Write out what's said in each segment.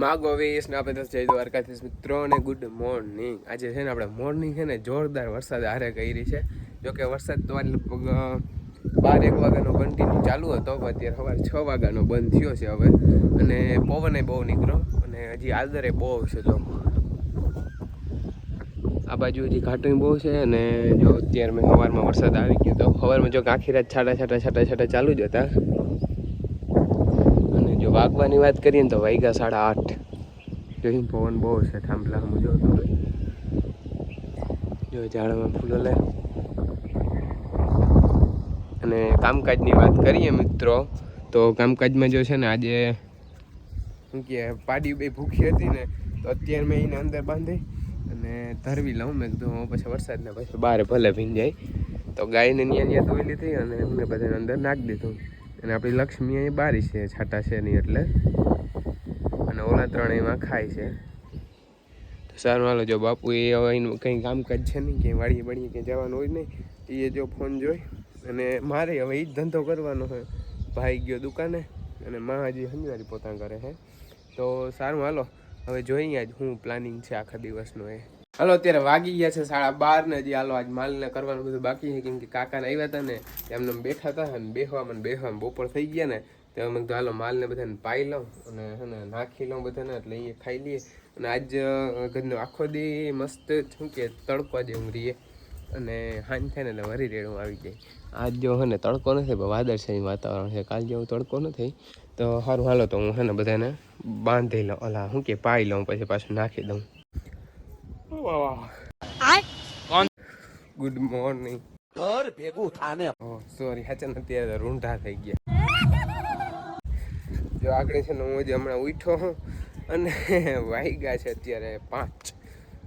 માગો વીસ ને આપણે જય દ્વારકાધીશ મિત્રો ને ગુડ મોર્નિંગ આજે છે ને આપણે મોર્નિંગ છે ને જોરદાર વરસાદ હારે કરી છે. જોકે વરસાદ તો લગભગ બાર એક વાગ્યાનો કન્ટિન્યુ ચાલુ હતો, પણ અત્યારે સવારે છ વાગ્યાનો બંધ થયો છે હવે. અને પવને બહુ નીકળ્યો, અને હજી આદરે બહુ છે જો. આ બાજુ હજી ઘાટું બહુ છે અને જો અત્યારે મેં સવારમાં વરસાદ આવી ગયો તો સવારમાં જો આખી રાત છાટા છાટા છાટા છાટા ચાલુ જ હતા. જો વાગવાની વાત કરીએ ને તો વાગ્યા સાડા આઠ. જોઈ પવન બહુ છે થાંભલા હું જો જો ઝાડમાં ફૂલો લે. અને કામકાજની વાત કરીએ મિત્રો તો કામકાજમાં જો છે ને આજે શું કહે પાડી બે ભૂખી હતી ને તો અત્યારે મેં એને અંદર બાંધી અને ધરવી લઉં મેં કીધું પછી વરસાદને પછી બહાર ભલે ભીંજાય. તો ગાયને ત્યાં ત્યાં ધોઈ લીધી અને એમને બધાને અંદર નાખી દીધું. અને આપણી લક્ષ્મી અહીં બારી છે, છાટા છે નહીં એટલે. અને ઓલા ત્રણેયમાં ખાય છે. તો સારું, હાલો, જો બાપુ એ હવે કંઈ કામકાજ છે નહીં કે વાળીએ બળીએ ક્યાંય જવાનું હોય નહીં એ જો ફોન જોઈ. અને મારે હવે એ જ ધંધો કરવાનો છે. ભાઈ ગયો દુકાને, અને માં હજી હંજવારી પોતા કરે છે. તો સારું, હાલો, હવે જોઈએ આજ હું પ્લાનિંગ છે આખા દિવસનું એ. હાલો, અત્યારે વાગી ગયા છે સાડા બાર ને હજી હાલો આજ માલને કરવાનું બધું બાકી છે. કેમ કે કાકાને આવ્યા હતા ને એમને બેઠા હતા અને બેહવામાં બેહવામાં બપોર થઈ ગયા ને, તો મેં કીધું હાલો માલને બધાને પાઈ લઉં અને હે ને નાખી લઉં બધાને, એટલે એ ખાઈ લઈએ. અને આજ ઘરનો આખો દી મસ્ત શું કે તડકો જેવું રહીએ અને હાન થાય ને એટલે વરી રેડું આવી જાય. આજ જો હે ને તડકો નથી પણ વાદળછાયું વાતાવરણ છે. કાલ જેવું તડકો નથી તો સારું હાલો તો હું હે ને બધાને બાંધી લઉં. ઓલા શું કે પાઈ લઉં, પછી પાછું નાખી દઉં. ગુડ મોર્નિંગ ઘર ભેગું થાને. ઓ સોરી હાચન અત્યારે રૂંઢા થઈ ગયા. જો આગળ છે ને હું જે હમણાં ઉઠ્યો હું અને વાગ્યા છે અત્યારે પાંચ.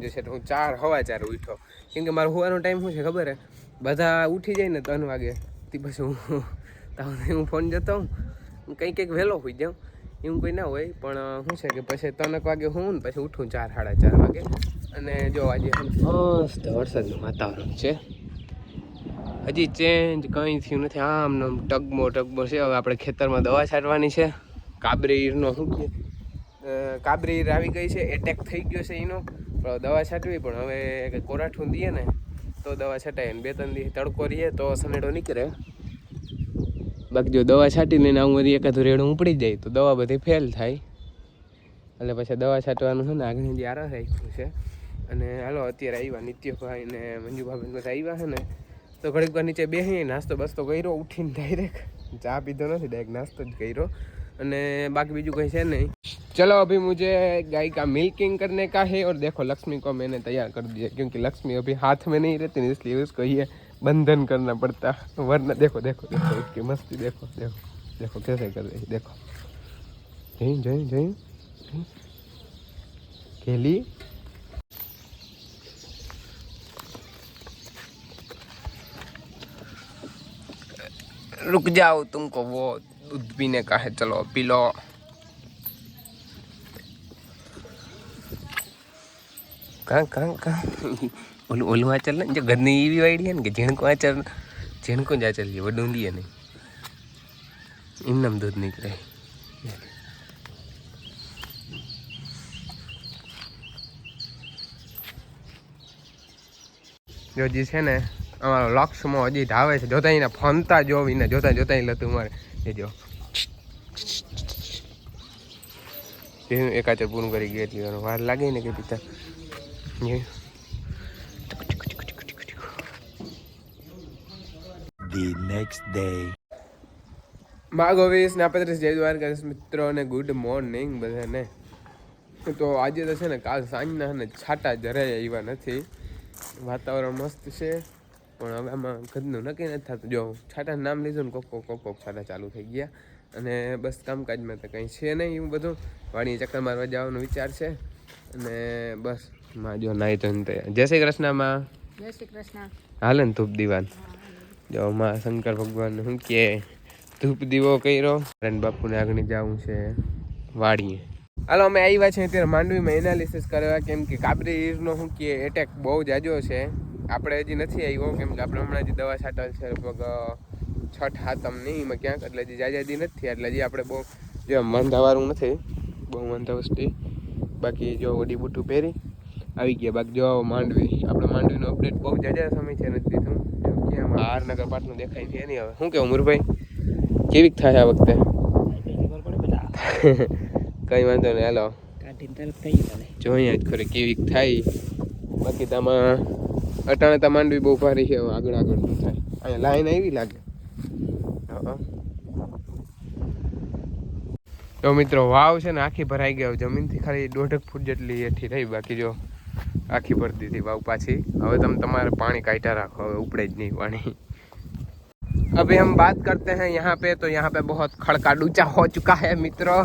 જે છે તો હું ચાર હવા ચાર ઉઠ્યો. કેમ કે મારો હોવાનો ટાઈમ શું છે ખબર હે? બધા ઉઠી જાય ને ત્રણ વાગે. તે પછી હું તાવ હું ફોન જતો હું હું કંઈક કંઈક વહેલો હોઈ જાઉં. એવું કોઈ ના હોય, પણ શું છે કે પછી ત્રણક વાગે હું ને પછી ઉઠું ચાર, સાડા ચાર વાગે. અને જો આજે મસ્ત વરસાદનું વાતાવરણ છે. હજી ચેન્જ કંઈ થયું નથી. આમ આમ ટગમો ટગમો છે. હવે આપણે ખેતરમાં દવા છાંટવાની છે. કાબરીનો શું કે કાબરીર કાબરી આવી ગઈ છે. એટેક થઈ ગયો છે એનો. પણ દવા છાંટવી, પણ હવે કોરાઠું દઈએ ને, તો દવા છટાય ને બે, ત્રણ દી તડકો રહીએ તો સનેડો નીકળે. બાકી જો દવા છાંટી લઈને આવું બધી એકાદું રેડું ઉપડી જાય તો દવા બધી ફેલ થાય એટલે પછી દવા છાંટવાનું છે ને આગળ જે આરા રાખ્યું છે અને હાલો અત્યારે આવ્યા નિત્યભાઈ ને મંજુભાઈ બધા આવ્યા છે ને તો ઘડીક વાર નીચે બેસી નાસ્તો બસ્તો કર્યો ઉઠીને ડાયરેક્ટ ચા પીધો નથી ડાયરેક્ટ નાસ્તો જ કર્યો અને બાકી બીજું કંઈ છે નહીં चलो अभी मुझे गाय का मिल्किंग करने का है और देखो लक्ष्मी को मैंने तैयार कर दिया क्योंकि लक्ष्मी अभी हाथ में नहीं रहती ना इसलिए उसको ये बंधन करना पड़ता वरना देखो देखो देखो इसकी मस्ती देखो देखो देखो कैसे कर रही देखो जय जय जय खेली रुक जाओ तुमको वो दूध पीने का है चलो पी लो कहाँ कहाँ कहाँ ઓલું ઓલું આચર ને? જો ઘરની એવી વાઈડી ને કે ઝીણકું આચર ઝીણકું જ આચર લઈએ વડું લઈએ નહીં એમનામ દૂધ નીકળે. જો જે છે ને, અમારો લક્ષમાં હજી ધાવે છે. જોતા એને ફનતા જોવીને જોતા જોતા એ લતું મારે. એ જો. એકાચર પૂરું કરી ગયું એટલી વાર વાર લાગે ને કે પિતા એ the next day. માગોવીસ ને પત્રીસ જય દ્વારકા મિત્રો અને ગુડ મોર્નિંગ બધાને તો આજે તો છે ને કાલ સાંજના અને છાટા જરાય આવ્યા નથી. વાતાવરણ મસ્ત છે પણ હવે આમાં ઘરનું નક્કી નથી થતું. જો છાટા નામ લીધું ને કોક કોક કોક કોક છાટા ચાલુ થઈ ગયા. અને બસ કામકાજમાં તો કંઈ છે નહીં એવું બધું. વાણી ચક્કર મારવા જવાનો વિચાર છે. અને બસમાં જો નાઈ તો જય શ્રી કૃષ્ણમાં જય શ્રી કૃષ્ણ. હાલે ને ધૂપ દીવાન. જો માં શંકર ભગવાન શું કે, ધૂપ દીવો કર્યો રણ બાપુને આગળ જવું છે વાડીએ. હાલો, અમે આવ્યા છીએ અત્યારે માંડવીમાં એનાલિસિસ કરવા, કેમ કે કાબરી ઈરનો શું કે એટેક બહુ જાજો છે. આપણે હજી નથી આવ્યો કેમ કે આપણે હમણાં હજી દવા છાંટલ છે, લગભગ છઠ નહીં, એમાં ક્યાંક, એટલે હજી જાજાદી નથી, એટલે હજી આપણે બહુ, જે મંધાવાળું નથી, બહુ વાંધો વસ્તી. બાકી જો ઓડી બુટ્ટું પહેરી, આવી ગયા. બાકી જો માંડવી, આપણે માંડવીનો અપડેટ બહુ જાજા સમય છે નથી દીધું. જો ક્યાં આર પાટનું દેખાય છે નહીં હવે. શું કેવું, મુરભાઈ? કેવીક થાય આ વખતે? કઈ વાંધો નહીં, હાલો. જોઈએ જ ખરે કેવીક થાય. બાકી તામાં અટાણે તા માંડવી બહુ ભારી છે આગળ આગળ થાય. અહીંયા લાઈન આવી લાગે. તો મિત્રો, વાવ છે ને આખી ભરાઈ ગયો જમીનથી ખાલી દોઢક ફૂટ જેટલી એથી રહી, બાકી જો આખી ભરતી દીધી વાવ પાછી હવે તમે તમારે પાણી કાઢ્યા રાખો હવે ઉપડે જ નહીં પાણી अभी हम बात करते हैं यहाँ पे तो यहाँ पे बहुत खड़का डूचा हो चुका है मित्र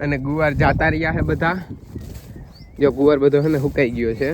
અને ગુવાર જાતા રહ્યા છે બધા જો ગુવાર બધો છે ને સુકાઈ ગયો છે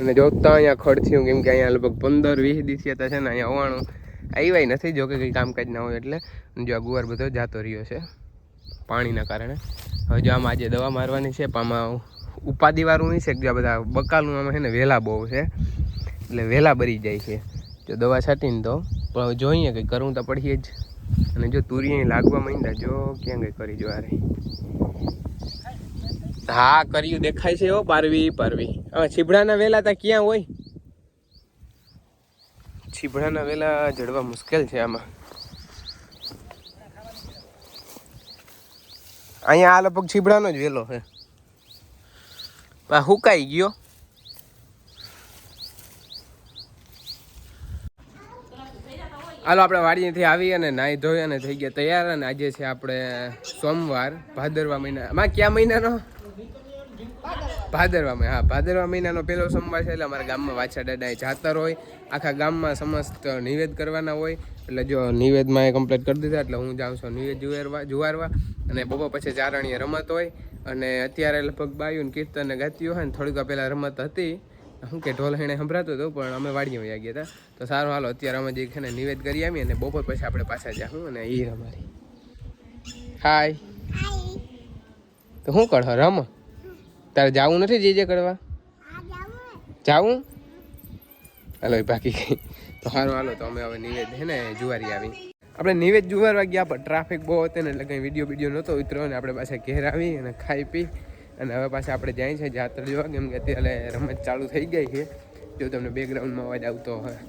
અને જોતા અહીંયા ખડ થયું કેમ કે અહીંયા લગભગ પંદર વીસ દિવસ હતા છે ને અહીંયા હોવાનું આવ્યા નથી જો કે કંઈ કામકાજ ના હોય એટલે અને જો આ ગુવાર બધો જાતો રહ્યો છે પાણીના કારણે હવે જો આમાં આજે દવા મારવાની છે, પણ આમાં ઉપાધિવાળું નહીં છે કે જો બધા બકાલું આમાં છે ને વહેલા બહુ છે, એટલે વહેલા બરી જાય છે. જો દવા છાંટીને તો, પણ જોઈએ કંઈ કરવું તો પડીએ જ. અને જો તુરી લાગવા માંડ્યા, જો ક્યાં કંઈ કરી જો અરે હા, કર્યું દેખાય છે એવો પારવી પારવી. હવે છીભડાના વેલા તા ક્યાં હોય? છીભડાના વેલા જડવા મુશ્કેલ છે આમાં. અહીંયા આ લગભગ છીભડાનો જ વેલો છે. હુકાઈ ગયો. હાલો, આપણે વાડીએથી આવી અને નાહી ધોઈ અને થઈ ગયા તૈયાર અને આજે છે આપણે સોમવાર, ભાદરવા મહિના. માં, કયા મહિનાનો? ભાદરવા મહિના હા, ભાદરવા મહિનાનો પહેલો સોમવાર છે એટલે અમારા ગામમાં વાછા દાદા જાતર હોય. આખા ગામમાં સમસ્ત નિવેદ કરવાના હોય. એટલે જો નિવેદમાં એ કમ્પ્લીટ કરી દીધા એટલે હું જાઉં છું નિવેદ જુવારવા જુવારવા. અને બપોર પછી ચારણીય રમત હોય. અને અત્યારે લગભગ બાયું કીર્તન ગાતી હોય ને થોડીક પહેલાં રમત હતી. શું કે ઢોલ હેણે સંભળાતું હતું પણ અમે વાડીએ વયા ગયા હતા. તો સારું હાલો અત્યારે અમે જે છે ને નિવેદ કરી આવીએ અને બપોર પછી આપણે પાછા જાઉં અને એ રમારી હાય તો શું કર રમ? તારે જાવું નથી જે જે કરવા? જાવું હાલો બાકી કઈ. તો સારું તો અમે હવે નિવેદ છે ને, જુવારી આવી. આપણે નિવેદ જુવારવા ગયા, પણ ટ્રાફિક બહુ હતો ને, એટલે કંઈ વીડિયો વીડિયો નહોતો ઉતર્યો ને, આપણે પાછા ઘેર આવી અને ખાઈ પી. અને હવે પાછા આપણે જાય છે જાત્રા જોવા, કેમ કે અત્યારે રમત ચાલુ થઈ ગઈ છે. જો તમને બેકગ્રાઉન્ડમાં અવાજ આવતો હોય.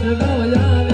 这把我压。